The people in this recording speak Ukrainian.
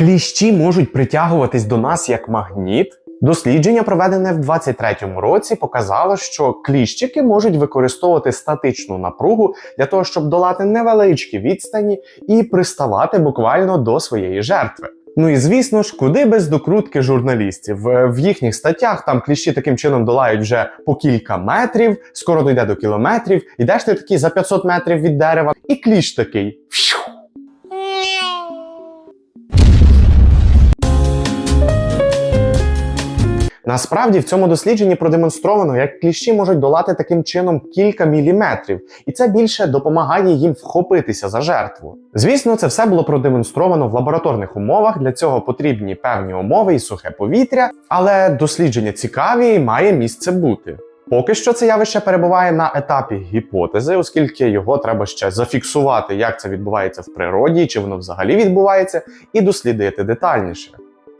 Кліщі можуть притягуватись до нас як магніт. Дослідження, проведене в 23-му році, показало, що кліщики можуть використовувати статичну напругу для того, щоб долати невеличкі відстані і приставати буквально до своєї жертви. Ну і звісно ж, куди без докрутки журналістів. В їхніх статтях там кліщі таким чином долають вже по кілька метрів, скоро дойде до кілометрів. Ідеш ти такий за 500 метрів від дерева, і кліщ такий. Насправді в цьому дослідженні продемонстровано, як кліщі можуть долати таким чином кілька міліметрів, і це більше допомагає їм вхопитися за жертву. Звісно, це все було продемонстровано в лабораторних умовах. Для цього потрібні певні умови і сухе повітря, але дослідження цікаві і має місце бути. Поки що це явище перебуває на етапі гіпотези, оскільки його треба ще зафіксувати, як це відбувається в природі, чи воно взагалі відбувається, і дослідити детальніше.